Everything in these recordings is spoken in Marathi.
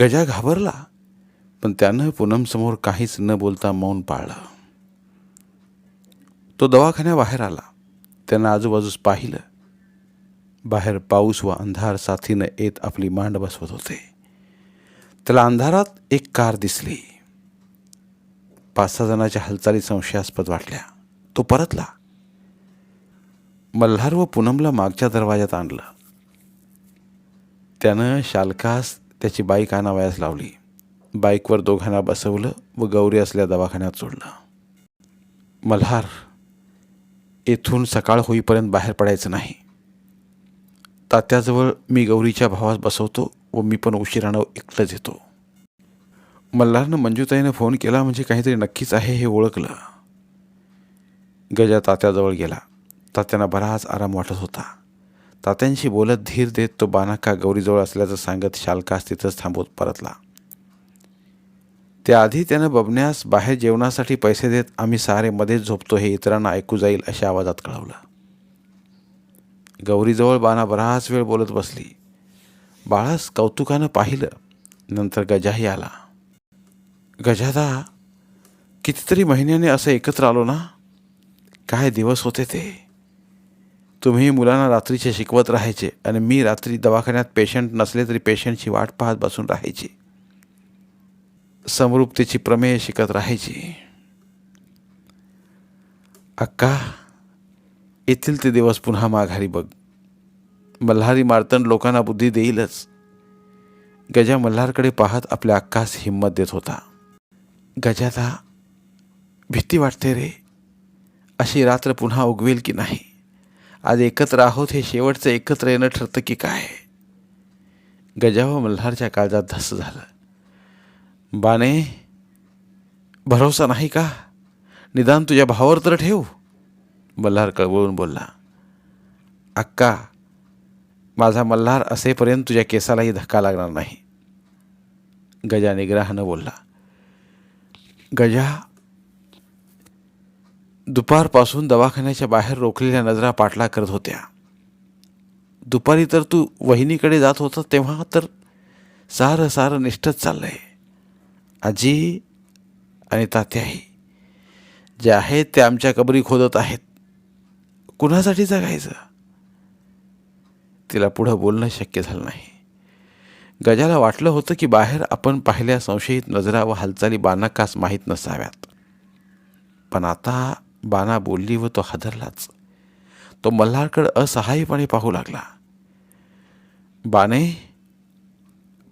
गजा घाबरला पण त्यानं पूनमसमोर काहीच न बोलता मौन पाळलं. तो दवाखान्याबाहेर आला. त्यानं आजूबाजूस पाहिलं. बाहेर पाऊस व अंधार साथीनं येत आपली मांड बसवत होते. त्याला अंधारात एक कार दिसली. पाच सहा जणांच्या हालचाली संशयास्पद वाटल्या. तो परतला. मल्हार व पूनमला मागच्या दरवाजात आणलं. त्यानं शालकास त्याची बाईक आणावयास लावली. बाईकवर दोघांना बसवलं व गौरी असल्या दवाखान्यात सोडलं. मल्हार येथून सकाळ होईपर्यंत बाहेर पडायचं नाही. तात्याजवळ मी गौरीच्या भावास बसवतो व मी पण उशिरानं एकटंच येतो. मल्हारनं मंजूताईनं फोन केला म्हणजे काहीतरी नक्कीच आहे हे ओळखलं. गजा तात्याजवळ गेला. तात्यांना बराच आराम वाटत होता. तात्यांशी बोलत धीर देत तो बानाका गौरीजवळ असल्याचं सांगत शालकास तिथंच थांबवत परतला. त्याआधी त्यानं बबण्यास बाहेर जेवणासाठी पैसे देत आम्ही सारे मध्येच झोपतो हे इतरांना ऐकू जाईल अशा आवाजात कळवलं. गौरीजवळ बाना बराच वेळ बोलत बसली. बाळास कौतुकानं पाहिलं. नंतर गजाही आला. गजादा कितीतरी महिन्याने असं एकत्र आलो ना? काय दिवस होते ते? तुम्ही मुलांना रात्रीचे शिकवत राहायचे आणि मी रात्री दवाखान्यात पेशंट नसले तरी पेशंटची वाट पाहत बसून राहायची. समरूपतेची प्रमेय शिकत राहायची. अक्का येथील ते दिवस पुन्हा माघारी बघ. मल्हारी मार्तंड लोकांना बुद्धी देईलच. गजा मल्हारकडे पाहत आपल्या अक्कास हिंमत देत होता. गजादा भीती वाटते रे. अशी रात्र पुन्हा उगवेल की नाही? आज एकत्र आहोत हे शेवटचं एकत्र येणं ठरतं की काय? गजा व मल्हारच्या काळजात धस झालं. बाने भरोसा नाही का? निदान तुझ्या भावावर तर ठेव. मल्हार कळवळून बोलला. अक्का माझा मल्हार असेपर्यंत तुझ्या केसालाही धक्का लागणार नाही. गजा निग्रहानं बोलला. गजा दुपारपासून दवाखान्याच्या बाहेर रोखलेल्या नजरा पाठला करत होत्या. दुपारी तर तू वहिनीकडे जात होता तेव्हा तर सारं सारं निष्ठच चाललं आहे आजी आणि तात्याही जे आहेत ते आमच्या कबरी खोदत आहेत. कुणासाठी जगायचं? तिला पुढं बोलणं शक्य झालं नाही. गजाला वाटलं होतं की बाहेर आपण पाहिल्या संशयित नजरा व हालचाली बानाकास माहीत नसाव्यात. पण आता बाना बोलली व तो हादरलाच. तो मल्हारकडं असहाय्यपणे पाहू लागला. बाने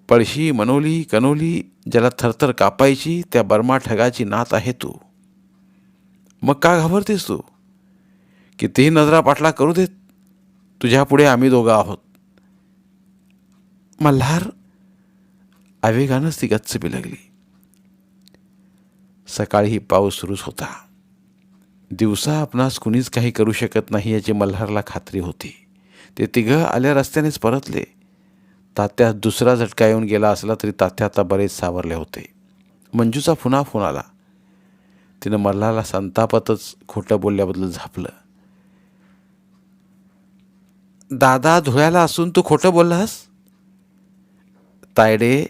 पळशी मनोली कनोली ज्याला थरथर कापायची त्या बर्मा ठगाची नात आहे तू. मग का घाबरतेस तू? कितीही नजरा पाटला करू देत तुझ्यापुढे आम्ही दोघं आहोत. मल्हार आवेगानंच ती गच्च बिलगली. सकाळी पाऊस सुरूच होता. दिवसा आपणास कुणीच काही करू शकत नाही याची मल्हारला खात्री होती. ते तिघं आल्या रस्त्यानेच परतले. तात्या दुसरा झटका येऊन गेला असला तरी तात्या आता बरेच सावरले होते. मंजूचा फुना फोन आला. तिनं मल्हारला संतापातच खोटं बोलल्याबद्दल झापलं. दादा धुळ्याला असून तू खोटं बोललास? तायडे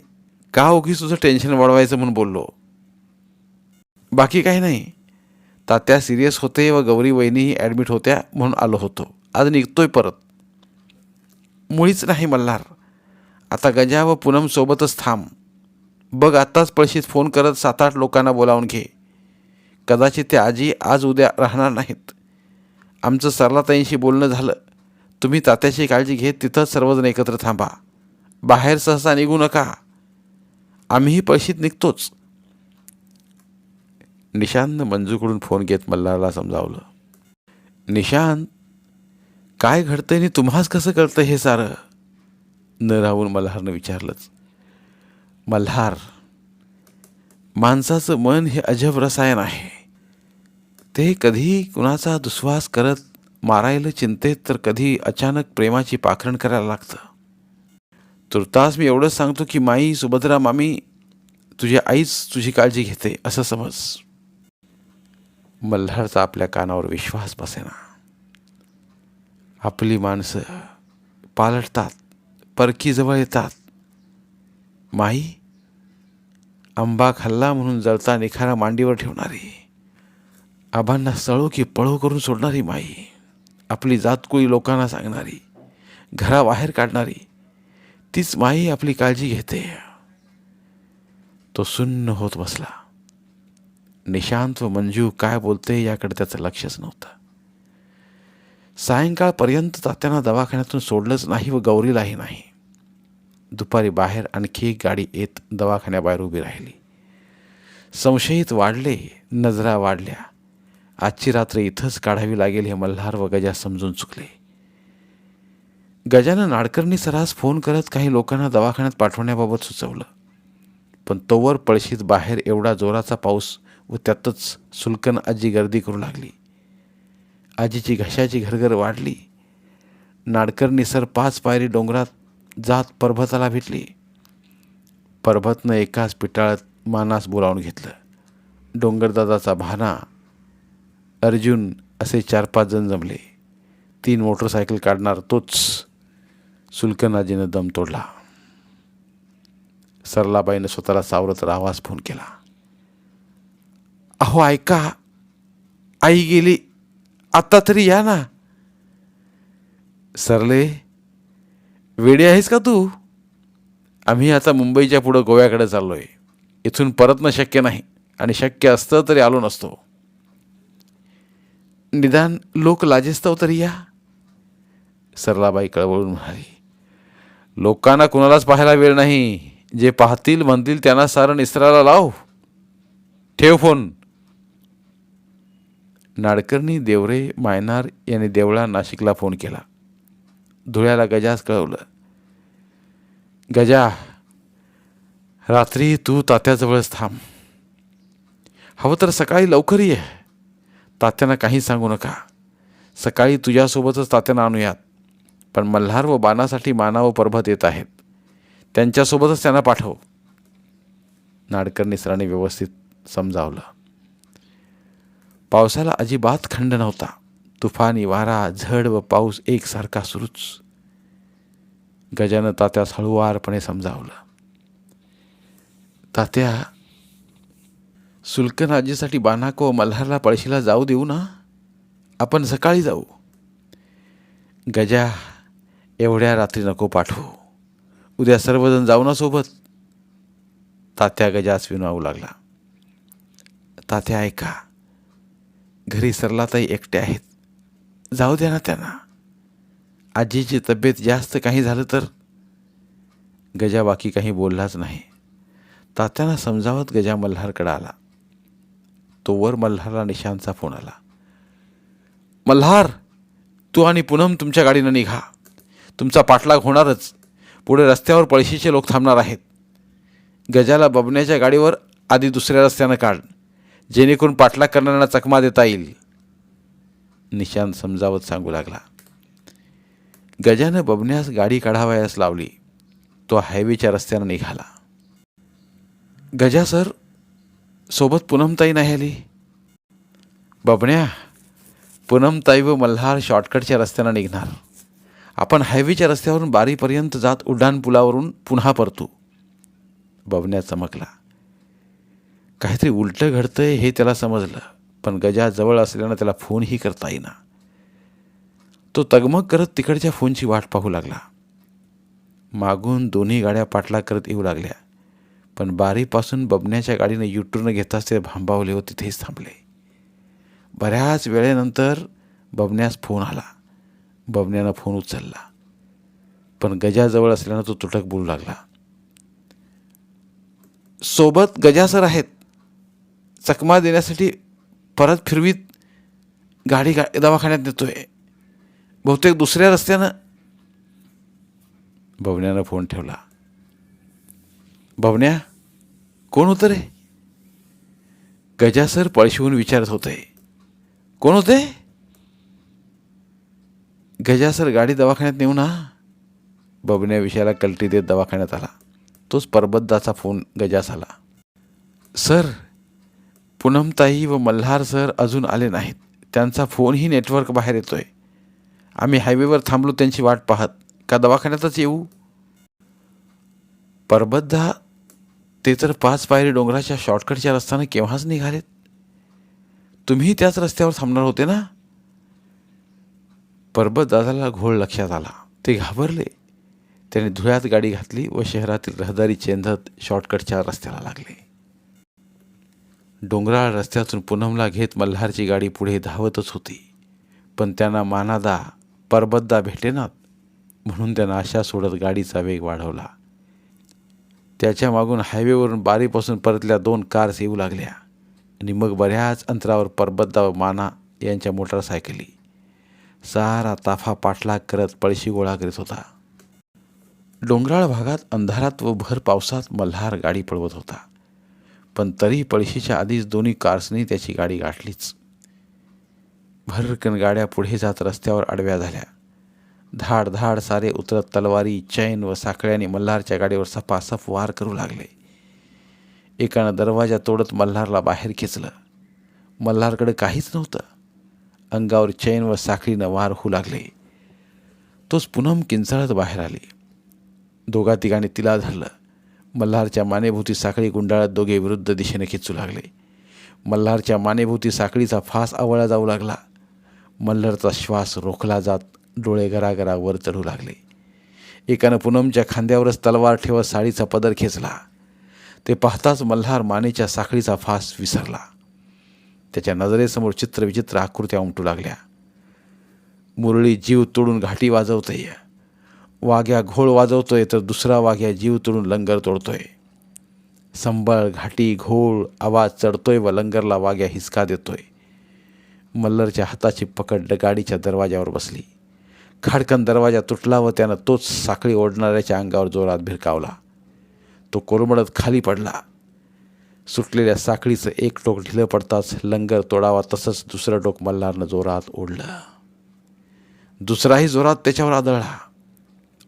का उगीच तुझं टेन्शन वाढवायचं म्हणून बोललो. बाकी काही नाही. तात्या सिरियस होते व गौरी वहिनीही ॲडमिट होत्या म्हणून आलो होतो. आज निघतोय परत. मुळीच नाही मल्हार. आता गजा व पूनमसोबतच थांब. बघ आत्ताच पळशीत फोन करत सात आठ लोकांना बोलावून घे. कदाचित ते आजी आज उद्या राहणार नाहीत. आमचं सरलाताईंशी बोलणं झालं. तुम्ही तात्याची काळजी घेत तिथंच सर्वजण एकत्र थांबा. बाहेर सहसा निघू नका. आम्हीही पळशीत निघतोच. निशांतनं मंजूकडून फोन घेत मल्हारला समजावलं. निशांत काय घडतं आणि तुम्हाच कसं कळतं हे सारं? न राहून मल्हारनं विचारलंच. मल्हार माणसाचं मन हे अजब रसायन आहे. ते कधी कुणाचा दुस्वास करत मारायला चिंतेत तर कधी अचानक प्रेमाची पाखरण करायला लागतं. तुर्तास मी एवढंच सांगतो की माई सुभद्रा मामी तुझी आईच तुझी काळजी घेते असं समज. मल्हारचा आपल्या कानावर विश्वास बसेना. आपली माणसं पालटतात परकीजवळ येतात. माई आंबा खाल्ला म्हणून जळता निखारा मांडीवर ठेवणारी. आबांना सळो की पळो करून सोडणारी माई. आपली जातकुळी लोकांना सांगणारी. घराबाहेर काढणारी. तीच माई आपली काळजी घेते. तो सुन्न होत बसला. निशांत व मंजू काय बोलते याकडे त्याचं लक्षच नव्हतं. सायंकाळपर्यंत तात्यांना दवाखान्यातून सोडलंच नाही व गौरीलाही नाही. दुपारी बाहेर आणखी एक गाडी येत दवाखान्याबाहेर उभी राहिली. संशयित वाढले नजरा वाढल्या. आजची रात्र इथंच काढावी लागेल हे मल्हार व गजा समजून चुकले. गजानं नाडकर्णी सरास फोन करत काही लोकांना दवाखान्यात पाठवण्याबाबत सुचवलं. पण तोवर पळशीत बाहेर एवढा जोराचा पाऊस व त्यातच सुलकन आजी गर्दी करू लागली. आजीची घशाची घरघर वाढली. नाडकर्णी सर पाच पायरी डोंगरात जात पर्वताला भेटली. पर्वतनं एकाच पिटाळत मानास बोलावून घेतलं. डोंगरदादाचा भाना अर्जुन असे चार पाच जण जमले. तीन मोटरसायकल काढणार तोच सुलकनाजीनं दम तोडला. सरलाबाईनं स्वतःला सावरत आवाज फोन केला. अहो ऐका आई गेली आत्ता तरी या ना. सरले वेडी आहेस का तू? आम्ही आता मुंबईच्या पुढं गोव्याकडे चाललोय. इथून परतणं शक्य नाही आणि शक्य असतं तरी आलो नसतो. निदान लोक लाजेस्तव तरी या. सरलाबाई कळवळून म्हणाली लोकांना कुणालाच पाहायला वेळ नाही. जे पाहतील म्हणतील त्यांना सारं इसराला लाव. ठेव फोन. नाडकर्णी देवरे मायनार यांनी देवळा नाशिकला फोन केला. धुळ्याला गजास कळवलं. गजा रात्री तू तात्याजवळच थांब. हवं तर सकाळी लवकर ये. तात्यांना काही सांगू नका. सकाळी तुझ्यासोबतच तात्यांना आणूयात. पण मल्हार व बाणासाठी माना व परभत येत आहेत. त्यांच्यासोबतच त्यांना पाठव. नाडकर्णी सरांनी व्यवस्थित समजावलं. पावसाला अजिबात खंड नव्हता. तुफानी वारा झड व पाऊस एकसारखा सुरूच. गजानं तात्यास हळुवारपणे समजावलं. तात्या सुलकन आजीसाठी बानाको मल्हारला पळशीला जाऊ देऊ ना? आपण सकाळी जाऊ. गजा एवढ्या रात्री नको पाठवू. उद्या सर्वजण जाऊ ना सोबत? तात्या गजास विनवावू लागला. तात्या ऐका. घरी सरलाताई एकटे आहेत. जाऊ द्या ना त्यांना. आजीची तब्येत जास्त काही झालं तर? गजा बाकी काही बोललाच नाही. तात्यांना समजावत गजा मल्हारकडे आला. तोवर मल्हारला निशांतचा फोन आला. मल्हार तू आणि पूनम तुमच्या गाडीनं निघा. तुमचा पाठलाग होणारच. पुढे रस्त्यावर पळशीचे लोक थांबणार आहेत. गजाला बबण्याच्या गाडीवर आधी दुसऱ्या रस्त्यानं काढ. जेणेकरून पाठलाग करणाऱ्यांना चकमा देता येईल. निशांत समजावत सांगू लागला. गजानं बबण्यास गाडी काढावयास लावली. तो हायवेच्या रस्त्यानं निघाला. गजा सर सोबत पूनमताई नाही आली? बबण्या पूनमताई व मल्हार शॉर्टकटच्या रस्त्यानं निघणार. आपण हायवेच्या रस्त्यावरून बारीपर्यंत जात उड्डाणपुलावरून पुन्हा परतू. बबण्या चमकला. काहीतरी उलटं घडतंय हे त्याला समजलं पण गजाजवळ असल्यानं त्याला फोनही करता येईना. तो तगमग करत तिकडच्या फोनची वाट पाहू लागला. मागून दोन्ही गाड्या पाठलाग करत येऊ लागल्या पण बारीपासून बबण्याच्या गाडीनं युटून घेताच ते भांबावले व तिथेच थांबले. बऱ्याच वेळेनंतर बबण्यास फोन आला. बबण्यानं फोन उचलला पण गजाजवळ असल्यानं तो तुटक बोलू लागला. सोबत गजा सर आहेत. चकमा देण्यासाठी परत फिरवीत गाडी गा दवाखान्यात नेतोय. बहुतेक दुसऱ्या रस्त्यानं बबण्यानं फोन ठेवला. बबण्या कोण होतं रे? गजा सर विचारत होते. कोण होते? गजा सर गाडी दवाखान्यात नेऊ ना. बबण्या विषयाला कलटी देत दवाखान्यात आला. तोच परबद्दाचा फोन गजास आला. सर पूनमताई व मल्हार सर अजून आले नाहीत. त्यांचा फोनही नेटवर्क बाहेर येतोय. आम्ही हायवेवर थांबलो त्यांची वाट पाहत. का दवाखान्यातच येऊ? परबद्धा ते तर पाच पायरी डोंगराच्या शॉर्टकटच्या रस्त्यानं केव्हाच निघालेत? तुम्ही त्याच रस्त्यावर थांबणार होते ना? परबत दादाला घोळ लक्षात आला. ते घाबरले. त्याने धुळ्यात गाडी घातली व शहरातील रहदारी चेंधत शॉर्टकटच्या रस्त्याला लागले. डोंगराळ रस्त्यातून पूनमला घेत मल्हारची गाडी पुढे धावतच होती. पण त्यांना मानादा परबद्दा भेटेनात म्हणून त्यानं आशा सोडत गाडीचा वेग वाढवला. त्याच्या मागून हायवेवरून बारीपासून परतल्या दोन कार्स येऊ लागल्या. आणि मग बऱ्याच अंतरावर परबद्दा व माना यांच्या मोटारसायकली. सारा ताफा पाठलाग करत पळशी गोळा करीत होता. डोंगराळ भागात अंधारात व भर पावसात मल्हार गाडी पळवत होता. पण तरी पळशीच्या आधीच दोन्ही कार्सनी त्याची गाडी गाठलीच. भरकन गाड्या पुढे जात रस्त्यावर आडव्या झाल्या. धाड धाड सारे उतरत तलवारी चैन व साखळ्याने मल्हारच्या गाडीवर सपासप वार करू लागले. एकानं दरवाजा तोडत मल्हारला बाहेर खेचलं. मल्हारकडे काहीच नव्हतं. अंगावर चैन व साखळीनं वार होऊ लागले. तोच पुनम किंचाळत बाहेर आली. दोघा तिघांनी तिला धरलं. मल्हारच्या मानेभोवती साखळी गुंडाळत दोघे विरुद्ध दिशेने खेचू लागले. मल्हारच्या मानेभोवती साखळीचा फास आवळा जाऊ लागला. मल्हारचा श्वास रोखला जात डोळे गरागरा वर चढू लागले. एकानं पूनमच्या खांद्यावरच तलवार ठेवत साडीचा पदर खेचला. ते पाहताच मल्हार मानेच्या साखळीचा फास विसरला. त्याच्या नजरेसमोर चित्रविचित्र आकृत्या उमटू लागल्या. मुरळी जीव तोडून घाटी वाजवतय. वाघ्या घोळ वाजवतोय तर दुसरा वाघ्या जीव तोडून लंगर तोडतोय. संबळ घाटी घोळ आवाज चढतोय व लंगरला वाघ्या हिसका देतोय. मल्लरच्या हाताची पकड गाडीच्या दरवाज्यावर बसली. खाडकन दरवाजा तुटला व त्यानं तोच साखळी ओढणाऱ्याच्या अंगावर जोरात भिरकावला. तो कोलमडत खाली पडला. सुटलेल्या साखळीचं एक टोक ढिलं पडताच लंगर तोडावा तसंच दुसरं टोक मल्हारनं जोरात ओढलं. दुसराही जोरात त्याच्यावर आदळला.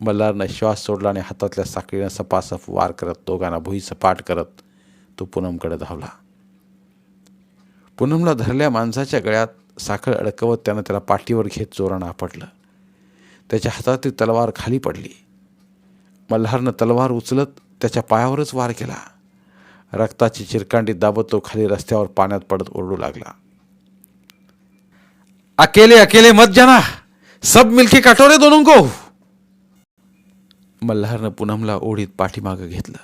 मल्हारनं श्वास सोडला आणि हातातल्या साखळीनं सपासप वार करत दोघांना भुई सपाट करत तो पूनमकडे धावला. पूनमला धरल्या माणसाच्या गळ्यात साखळ अडकवत त्यानं त्याला पाठीवर घेत जोरानं आपटलं. त्याच्या हातातली तलवार खाली पडली. मल्हारनं तलवार उचलत त्याच्या पायावरच वार केला. रक्ताची चिरकांडी दाबत तो खाली रस्त्यावर पाण्यात पडत ओरडू लागला. अकेले अकेले मत जाना. सब मिलके काटोरे दोनों को. मल्हारनं पूनमला ओढीत पाठीमागं घेतलं.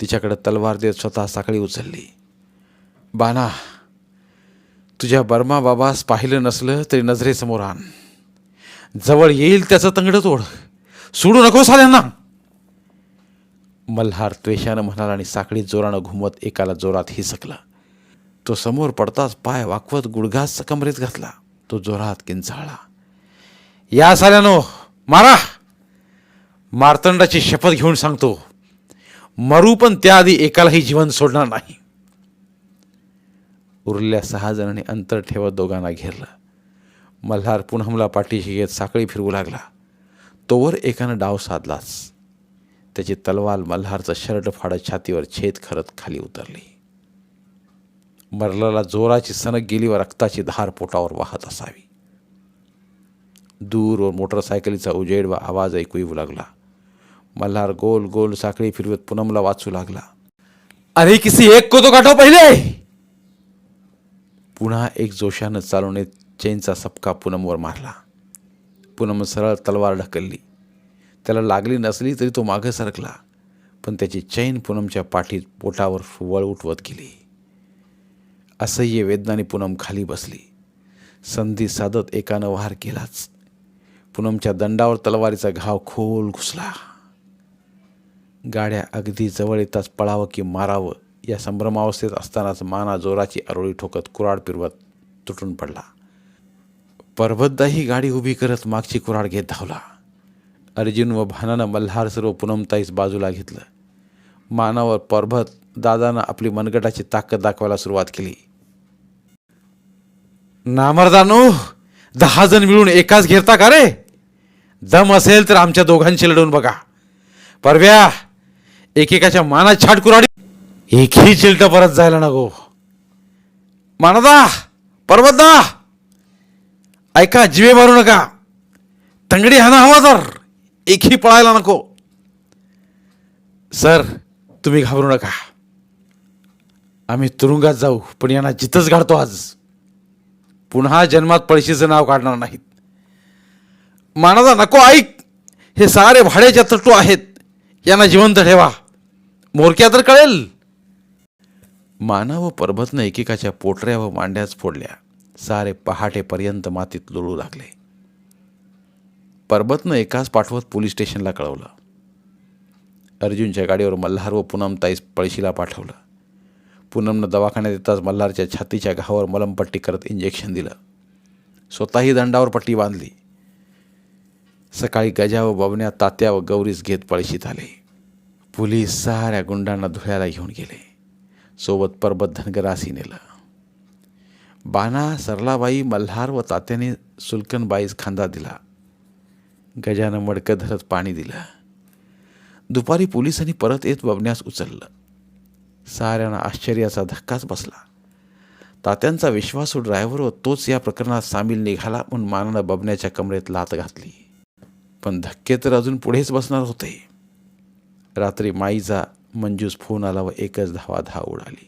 तिच्याकडं तलवार देत स्वतः साखळी उचलली. बाना तुझ्या बर्मा बाबास पाहिलं नसलं तरी नजरेसमोर आण. जवळ येईल त्याचं तंगड तोड. सोडू नको साल्यांना. मल्हार त्वेषानं म्हणाला आणि साखळी जोरानं घुमत एकाला जोरात हिसकला. तो समोर पडताच पाय वाकवत गुडघास कमरेत घातला. तो जोरात किंचाळला. या साल्यानो मारा! मार्तंडाची शपथ घेऊन सांगतो मरू पण त्याआधी एकालाही जीवन सोडणार नाही. उरलेल्या सहा जणांनी अंतर ठेवत दोघांना घेरलं. मल्हार पुन्हा पाठीशी घेत साखळी फिरवू लागला. तोवर एकानं डाव साधलाच. त्याची तलवार मल्हारचं शर्ट फाडत छातीवर छेद करत खाली उतरली. मरलाला जोराची सनक गेली व रक्ताची धार पोटावर वाहत असावी. दूर मोटरसायकलीचा उजेड व आवाज ऐकू येऊ लागला. मल्हार गोल गोल साखळी फिरवत पूनमला वाचू लागला. अरे किसी एक को तो काटो पहिले! पुन्हा एक जोशानं चालवणे चेनचा सपका पूनमवर मारला. पूनम सरळ तलवार ढकलली. त्याला लागली नसली तरी तो मागं सरकला पण त्याची चैन पूनमच्या पाठीत पोटावर वळ उठवत गेली. असह्य वेदनाने पूनम खाली बसली. संधी साधत एकानं वार केलाच. पूनमच्या दंडावर तलवारीचा घाव खोल घुसला. गाड्या अगदी जवळ येताच पळावं की मारावं या संभ्रमावस्थेत असतानाच माना जोराची आरोळी ठोकत कुराड पिरवत तुटून पडला. परबतदाही गाडी उभी करत मागची कुराड घेत धावला. अर्जुन व भानानं मल्हार सर्व पुनमताईस बाजूला घेतलं. मानावर परभत दादानं आपली मनगटाची ताकद दाखवायला सुरुवात केली. नामर्दानो दहा जण मिळून एकाच घेरता का रे? दम असेल तर आमच्या दोघांशी लढून बघा. परव्या! एकेकाच्या मानात छाट कुराडी एकही चिलट परत जायला नको. मानदा पर्वतदा. ऐका जिवे मारू नका. तंगडी हाना हवा तर. एकही पळायला नको. सर तुम्ही घाबरू नका. आम्ही तुरुंगात जाऊ पण यांना जिथंच गाडतो आज. पुन्हा जन्मात पळशीचं नाव काढणार नाहीत. मानादा नको ऐक. हे सारे भाड्याच्या तटू आहेत. यांना जिवंत ठेवा. मोरक्या तर कळेल. माना व पर्वतनं एकेकाच्या पोटऱ्या व मांड्याच फोडल्या. सारे पहाटेपर्यंत मातीत लोळू लागले. परबतनं एकाच पाठवत पोलीस स्टेशनला कळवलं. अर्जुनच्या गाडीवर मल्हार व पूनम ताईस पळशीला पाठवलं. पूनमनं दवाखान्यात येताच मल्हारच्या छातीच्या घावर मलमपट्टी करत इंजेक्शन दिलं. स्वतःही दंडावर पट्टी बांधली. सकाळी गजा व बबन्या तात्या व गौरीस घेत पळशीत आले. पोलीस साऱ्या गुंडांना धुळ्याला घेऊन गेले. सोबत परबत धनगरासी नेलं. बाणा सरलाबाई मल्हार व तात्याने सुलकनबाईस खांदा दिला. गजानं मडकं धरत पाणी दिलं. दुपारी पोलिसांनी परत येत बबण्यास उचललं. साऱ्यांना आश्चर्याचा धक्काच बसला. तात्यांचा विश्वासू ड्रायव्हर व तोच या प्रकरणात सामील निघाला म्हणून मानानं बबण्याच्या कमरेत लात घातली. पण धक्के तर अजून पुढेच बसणार होते. रात्री माईचा मंजूस फोन आला व एकच धावा धाव उडाली.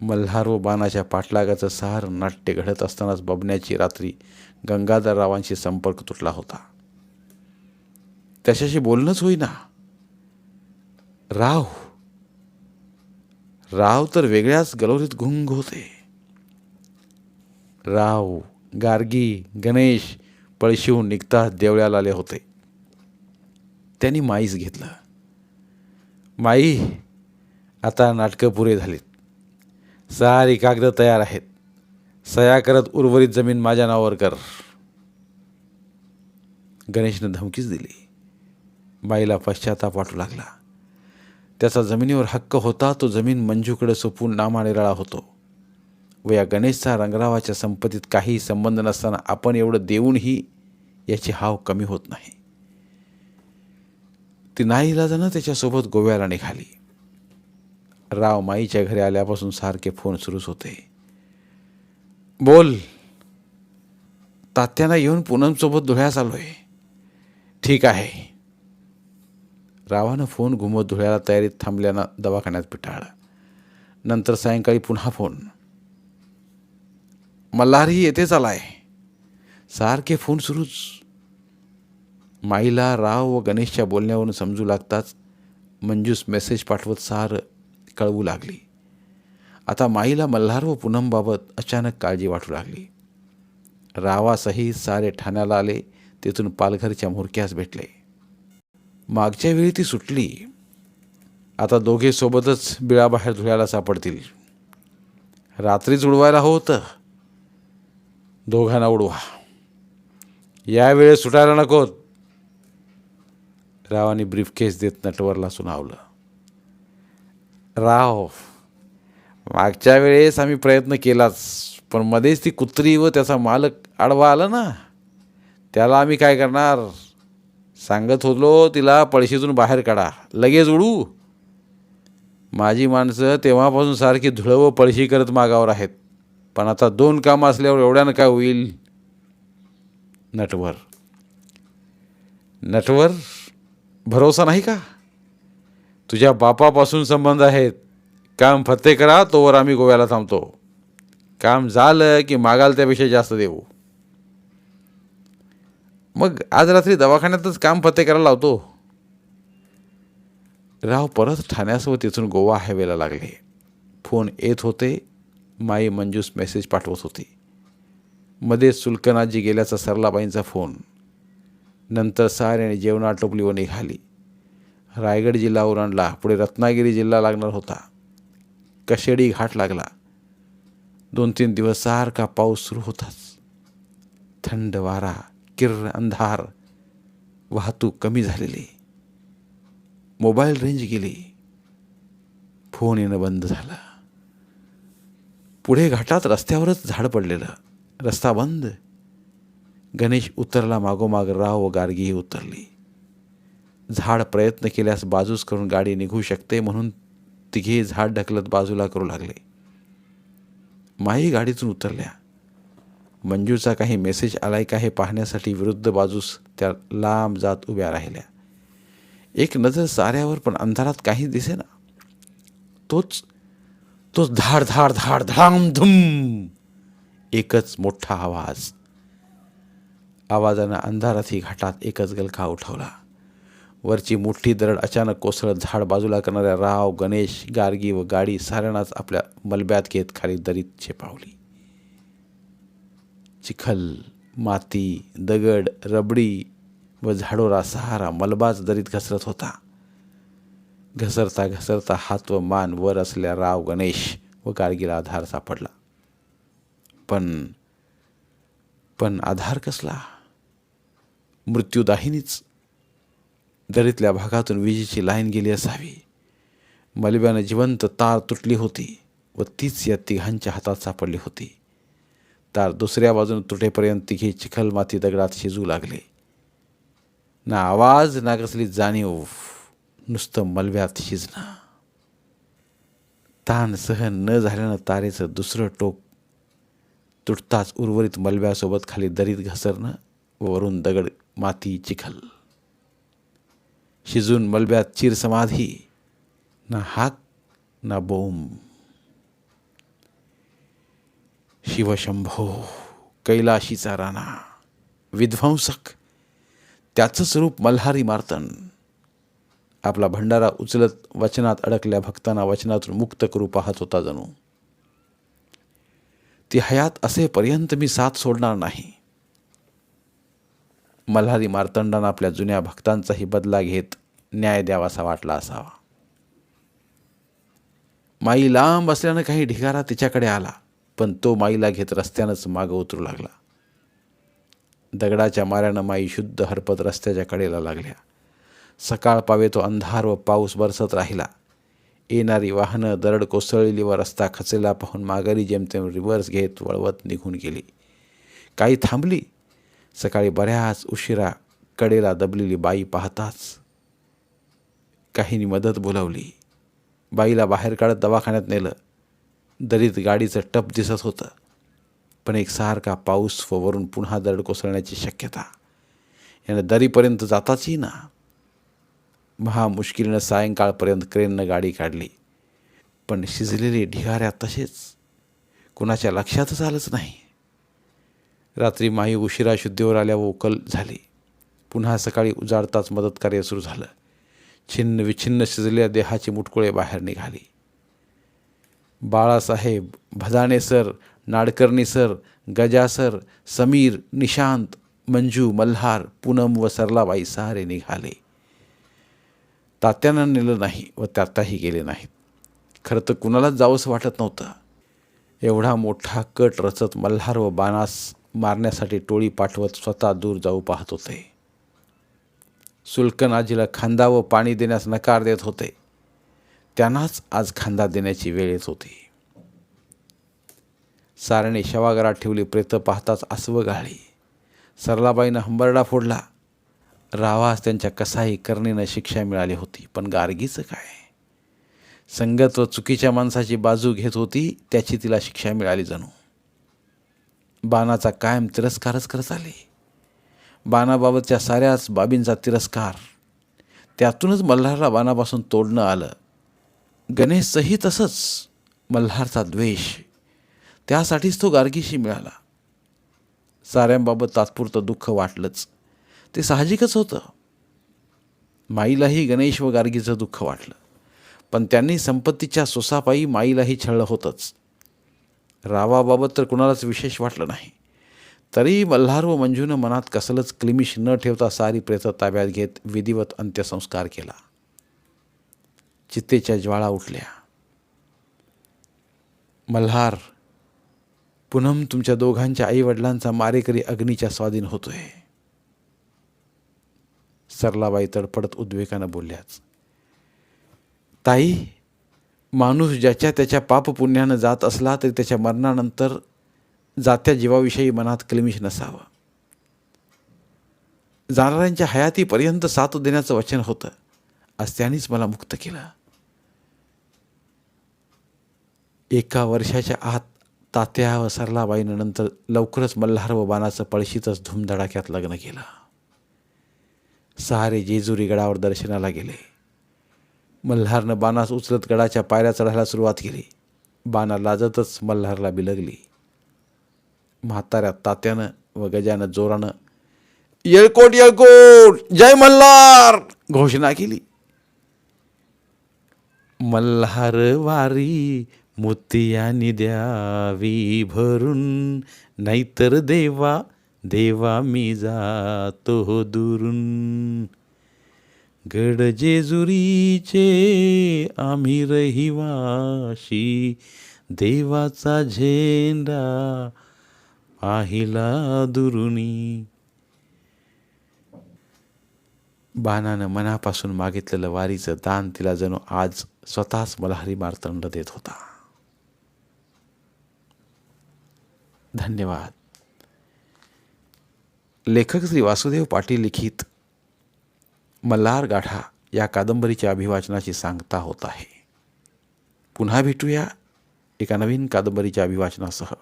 मल्हार व बाणाच्या पाठलागाचं सहार नाट्य घडत असतानाच बबण्याची रात्री गंगाधररावांशी संपर्क तुटला होता. त्याच्याशी बोलणंच होईना. राव. राव तर वेगळ्याच गलोरीत गुंग होते. राव गार्गी गणेश पळशिवून निघता देवळ्याला आले होते. त्यांनी माईस घेतलं. माई आता नाटकं पुरे झालीत. सारी कागदं तयार आहेत. सया करत उर्वरित जमीन माझ्या नावावर कर. गणेशनं धमकीच दिली. बाईला पश्चाताप वाटू लागला. त्याचा जमिनीवर हक्क होता तो जमीन मंजूकडे सोपून नामानिराळा होतो. व या गणेशचा रंगरावाच्या संपत्तीत काही संबंध नसताना आपण एवढं देऊनही याची हाव कमी होत नाही. ती नाईलाजानं त्याच्यासोबत गोव्याला निघाली. राव माईच्या घरी आल्यापासून सारखे फोन सुरूच होते. बोल तात्यांना येऊन पूनमसोबत धुळ्यास आलोय ठीक आहे. रावानं फोन घुमवत धुळ्याला तयारीत थांबल्यानं दवाखान्यात पिटाळला. नंतर सायंकाळी पुन्हा फोन. मल्हारही येतेच आहे सारखे फोन सुरूच. माईला राव व गणेशच्या बोलण्यावरून समजू लागताच मंजूस मेसेज पाठवत सार कळवू लागली. आता माईला मल्हार व पूनमबाबत अचानक काळजी वाटू लागली. रावासही सारे ठाण्याला आले तेथून पालघरच्या मुरक्यास भेटले. मागच्या वेळी ती सुटली. आता दोघे सोबतच बिळाबाहेर धुळ्याला सापडतील. रात्रीच उडवायला होतं. दोघांना उडवा. यावेळेस सुटायला नको रावाने ब्रीफकेस देत नटवरला सुनावलं. राव मागच्या वेळेस आम्ही प्रयत्न केलाच पण मध्येच ती कुत्री व त्याचा मालक आडवा आला ना. त्याला आम्ही काय करणार? सांगत होतो तिला पळशीतून बाहेर काढा लगेच उडू. माझी माणसं तेव्हापासून सारखी धुळं व पळशी करत मागावर आहेत. पण आता दोन कामं असल्यावर एवढ्यानं काय होईल? नटवर. नटवर भरोसा नाही का? तुझ्या बापापासून संबंध आहेत. काम फत्ते करा तोवर आम्ही गोव्याला थांबतो. काम झालं की मागाल त्यापेक्षा जास्त देऊ. मग आज रात्री दवाखान्यातच काम फत्ते करायला लावतो. राव परत ठाण्यासोबत तिथून गोवा हायवेला लागले. फोन येत होते माई मंजूस मेसेज पाठवत होती. मध्ये सुलकनाजी गेल्याचा सरलाबाईंचा फोन. नंतर सहाऱ्याने जेवण आटोपली व निघाली. रायगड जिल्हा ओलांडला पुढे रत्नागिरी जिल्हा लागणार होता. कशेडी घाट लागला. दोन तीन दिवस सारखा पाऊस सुरू होताच. थंड वारा किर्र अंधार वाहतूक कमी झालेली. मोबाईल रेंज गेली. फोन येणं बंद झालं. पुढे घाटात रस्त्यावरच झाड पडलेलं. रस्ता बंद. गणेश उतरला मागोमाग राव व गार्गीही उतरली. झाड प्रयत्न केल्यास बाजूस करून गाडी निघू शकते म्हणून तिघे झाड ढकलत बाजूला करू लागले. माई गाडीतून उतरल्या. मंजूचा काही मेसेज आलाय का हे पाहण्यासाठी विरुद्ध बाजूस त्या लांब जात उभ्या राहिल्या. एक नजर साऱ्यावर पण अंधारात काही दिसेना. तोच तोच धाड धाड धाड धाम धुम. एकच मोठा आवाज. आवाजानं अंधारातही घाटात एकच गलका उठवला. वरची मोठी दरड अचानक कोसळत झाड बाजूला करणाऱ्या राव गणेश गार्गी व गाडी साऱ्यांनाच आपल्या मलब्यात घेत खाली दरीत झेपावली. चिखल माती दगड रबडी व झाडोरा सहारा मलबाच दरीत घसरत होता. घसरता घसरता हात व मान वर असल्या राव गणेश व गार्गीला आधार सापडला. पण पण आधार कसला? मृत्यूदाहिनीच. दरीतल्या भागातून विजेची लाईन गेली असावी. मलब्यानं जिवंत तार तुटली होती व तीच या तिघांच्या हातात सापडली होती. तार दुसऱ्या बाजून तुटेपर्यंत तिघे चिखल माती दगडात शिजू लागले. ना आवाज ना कसली जाणीव नुसतं मलब्यात शिजणं ताण सहन न झाल्यानं तारेचं दुसरं टोक तुटताच उर्वरित मलब्यासोबत खाली दरीत घसरणं व वरून दगड माती चिखल. शिजून मलब्यात चिर समाधी ना हाक ना बोम. शिवशंभो कैलाशीचा राणा विध्वंसक त्याचंच रूप मल्हारी मार्तन. आपला भंडारा उचलत वचनात अडकल्या भक्तांना वचनातून मुक्त करू पाहत होता जणू. ती हयात असेपर्यंत मी साथ सोडणार नाही. मल्हारी मार्तंडानं आपल्या जुन्या भक्तांचाही बदला घेत न्याय द्यावासा वाटला असावा. माई लांब असल्यानं काही ढिगारा तिच्याकडे आला पण तो माईला घेत रस्त्यानंच मागं उतरू लागला. दगडाच्या माऱ्यानं माई शुद्ध हरपत रस्त्याच्या कडेला लागल्या. सकाळ पावे तो अंधार व पाऊस बरसत राहिला. येणारी वाहनं दरड कोसळलेली व रस्ता खचलेला पाहून माघारी जेमतेम रिव्हर्स घेत वळवत निघून गेली. काही थांबली. सकाळी बऱ्याच उशिरा कडेला दबलेली बाई पाहताच काहींनी मदत बोलावली. बाईला बाहेर काढत दवाखान्यात नेलं. दरीत गाडीचं टप दिसत होतं. पण एक सारखा पाऊस व वरून पुन्हा दरड कोसळण्याची शक्यता. यानं दरीपर्यंत जाताचही ना महा मुश्किलीनं सायंकाळपर्यंत क्रेननं गाडी काढली. पण शिजलेले ढिगाऱ्या तसेच. कुणाच्या लक्षातच आलंच नाही. रात्री माही उशिरा शुद्धीवर आल्या व उकल झाली. पुन्हा सकाळी उजाडताच मदतकार्य सुरू झालं. छिन्न विछिन्न शिजलेल्या देहाची मुटकुळे बाहेर निघाली. Balasaheb Bhadane sir Nadkarni sir Gaja sir Sameer Nishant Manju Malhar Poonam व सरलाबाई सहारे निघाले. तात्यानं नेलं नाही व त्याताही गेले नाहीत. खरं तर कुणालाच जावंसं वाटत नव्हतं. एवढा मोठा कट रचत मल्हार व बाणास मारण्यासाठी टोळी पाठवत स्वतः दूर जाऊ पाहत होते. सुलकन आजीला खांदा व पाणी देण्यास नकार देत होते. त्यांनाच आज खांदा देण्याची वेळ येत होती. साऱ्याने शवागारात ठेवली प्रेत पाहताच आसवं गाळली. सरलाबाईनं हंबरडा फोडला. रावास त्यांच्या कसाही करणीनं शिक्षा मिळाली होती पण गार्गीचं काय? संगत व चुकीच्या माणसाची बाजू घेत होती त्याची तिला शिक्षा मिळाली जणू. बाणाचा कायम तिरस्कारच करत आले. बाणाबाबतच्या साऱ्याच बाबींचा तिरस्कार. त्यातूनच मल्हारला बाणापासून तोडणं आलं. गणेशचंही तसंच. मल्हारचा द्वेष. त्यासाठीच तो गार्गीशी मिळाला. साऱ्यांबाबत तात्पुरतं दुःख वाटलंच. ते साहजिकच होतं. माईलाही गणेश व गार्गीचं दुःख वाटलं. पण त्यांनी संपत्तीच्या सोसापायी माईलाही छळलं होतंच. रावाबाबत तर कुणालाच विशेष वाटलं नाही. तरीही मल्हार व मंजूनं मनात कसलंच क्लिमिश न ठेवता सारी प्रेत ताब्यात घेत विधिवत अंत्यसंस्कार केला. चित्तेच्या ज्वाळा उठल्या. मल्हार पुनम तुमच्या दोघांच्या आईवडिलांचा मारेकरी अग्नीच्या स्वाधीन होतोय. सरलाबाई तडफडत उद्वेगानं बोलल्याच. ताई माणूस ज्याच्या त्याच्या पापपुण्यानं जात असला तरी त्याच्या मरणानंतर जात्या जीवाविषयी मनात क्लिमिश नसावं. जाणाऱ्यांच्या हयातीपर्यंत साथ देण्याचं वचन होतं आज त्यांनीच मला मुक्त केलं. एका वर्षाच्या आत तात्या व सरलाबाईनं नंतर लवकरच मल्हार व बाणाचं पळशीतच धूमधडाक्यात लग्न केलं. सहारे जेजुरी गडावर दर्शनाला गेले. मल्हारनं बाणास उचलत गडाच्या पायऱ्या चढायला सुरुवात केली. बाणा लाजतच मल्हारला बिलगली. म्हाताऱ्या तात्यानं व गजानं जोरानं येळकोट येळकोट जय मल्हार! घोषणा केली. मल्हार वारी मुतियानी द्यावी भरून नाहीतर देवा देवा मी जातो हो दुरून. गड जेजुरीचे आम्ही रहिवाशी देवाचा झेंडा पाहिला दुरुनी. बाणानं मनापासून मागितलेलं वारीचं दान तिला जणू आज स्वतःच मल्हारी मार्तंड देत होता. धन्यवाद. लेखक श्री वासुदेव पाटील लिखित मल्हार गाठा या कादंबरीच्या अभिवाचनाची सांगता होत आहे. पुन्हा भेटूया एका नवीन कादंबरीच्या अभिवाचनासह.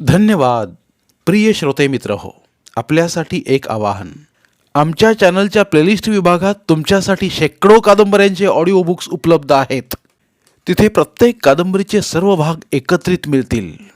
धन्यवाद प्रिय श्रोते मित्र हो. आपल्यासाठी एक आवाहन. आमच्या चॅनलच्या प्लेलिस्ट विभागात तुमच्यासाठी शेकडो कादंबऱ्यांचे ऑडिओ बुक्स उपलब्ध आहेत. तिथे प्रत्येक कादंबरीचे सर्व भाग एकत्रित मिळतील.